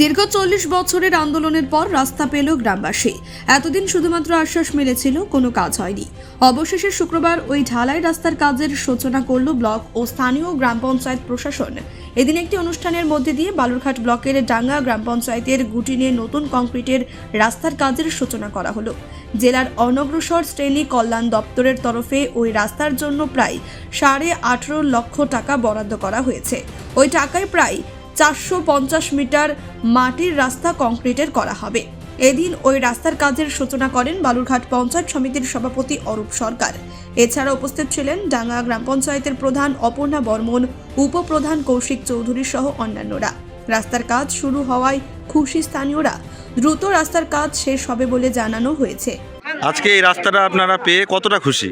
দীর্ঘ চল্লিশ বছরের আন্দোলনের পর রাস্তা পেল গ্রামবাসী। এতদিন শুধুমাত্র আশ্বাস মিলেছিল, কোনো কাজ হয়নি। অবশেষে শুক্রবার ওই ঢালাই রাস্তার কাজের সূচনা করল ব্লক ও স্থানীয় গ্রাম পঞ্চায়েত প্রশাসন। এদিন একটি অনুষ্ঠানের মধ্যে দিয়ে বালুরঘাট ব্লকের ডাঙ্গা গ্রাম পঞ্চায়েতের গুটিনে নতুন কংক্রিটের রাস্তার কাজের সূচনা করা হলো। জেলার অনগ্রসর শ্রেণি কল্যাণ দপ্তরের তরফে ওই রাস্তার জন্য প্রায় সাড়ে আঠেরো লক্ষ টাকা বরাদ্দ করা হয়েছে। ওই টাকায় প্রায় চারশো পঞ্চাশ মিটার মাটির রাস্তা কংক্রিটের করা হবে। এদিন ওই রাস্তার কাজের সূচনা করেন বালুরঘাট পঞ্চায়েত সমিতির সভাপতি অরূপ সরকার। এছাড়া উপস্থিত ছিলেন ডাঙ্গা গ্রাম পঞ্চায়েতের প্রধান অপর্ণা বর্মন উপপ্রধান কৌশিক চৌধুরী সহ অন্যান্যরা। রাস্তার কাজ শুরু হওয়ায় খুশি স্থানীয়রা। দ্রুত রাস্তার কাজ শেষ হবে বলে জানানো হয়েছে। আজকে এই রাস্তাটা আপনারা পেয়ে কতটা খুশি?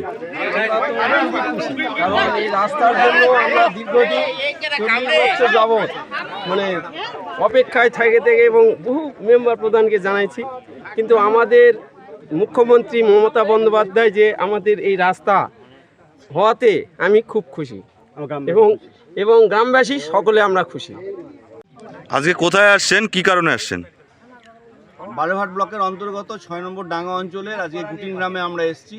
কারণ এই রাস্তার জন্য আমরা দীর্ঘদিন যাবৎ মানে অপেক্ষায় থেকে থেকে এবং বহু মেম্বার প্রধানকে জানাইছি। কিন্তু আমাদের মুখ্যমন্ত্রী মমতা বন্দ্যোপাধ্যায় যে আমাদের এই রাস্তা হওয়াতে আমি খুব খুশি। এবং এবং গ্রামবাসী সকলে আমরা খুশি। আজকে কোথায় আসছেন? কি কারণে আসছেন? বালুরঘাট ব্লকের অন্তর্গত ছয় নম্বর ডাঙ্গা অঞ্চলের আজকে কুটিন গ্রামে আমরা এসেছি।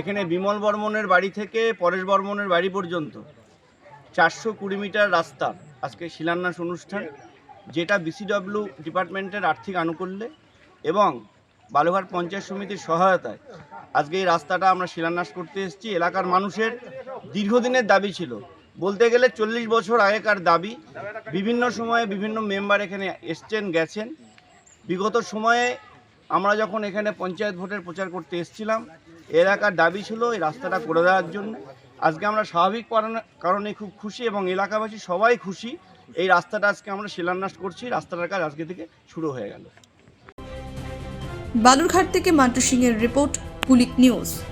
এখানে বিমল বর্মনের বাড়ি থেকে পরেশ বর্মনের বাড়ি পর্যন্ত চারশো কুড়ি মিটার রাস্তা। আজকে শিলান্যাস অনুষ্ঠান, যেটা বিসিডব্লিউ ডিপার্টমেন্টের আর্থিক আনুকূল্যে এবং বালুঘাট পঞ্চায়েত সমিতির সহায়তায় আজকে এই রাস্তাটা আমরা শিলান্যাস করতে এসেছি। এলাকার মানুষের দীর্ঘদিনের দাবি ছিল। বলতে গেলে চল্লিশ বছর আগেকার দাবি, বিভিন্ন সময়ে বিভিন্ন মেম্বার এখানে এসছেন, গেছেন। বিগত সময়ে আমরা যখন এখানে পঞ্চায়েত ভোটের প্রচার করতে এসেছিলাম, এলাকার দাবি ছিল এই রাস্তাটা করে দেওয়ার জন্য। আজকে আমরা স্বাভাবিক কারণে- খুব খুশি এবং এলাকাবাসী সবাই খুশি। এই রাস্তাটা আজকে আমরা শিলান্যাস করছি। রাস্তাটার কাজ আজকে থেকে শুরু হয়ে গেল। বালুরঘাট থেকে মান্টু সিংয়ের রিপোর্ট, পুলিক নিউজ।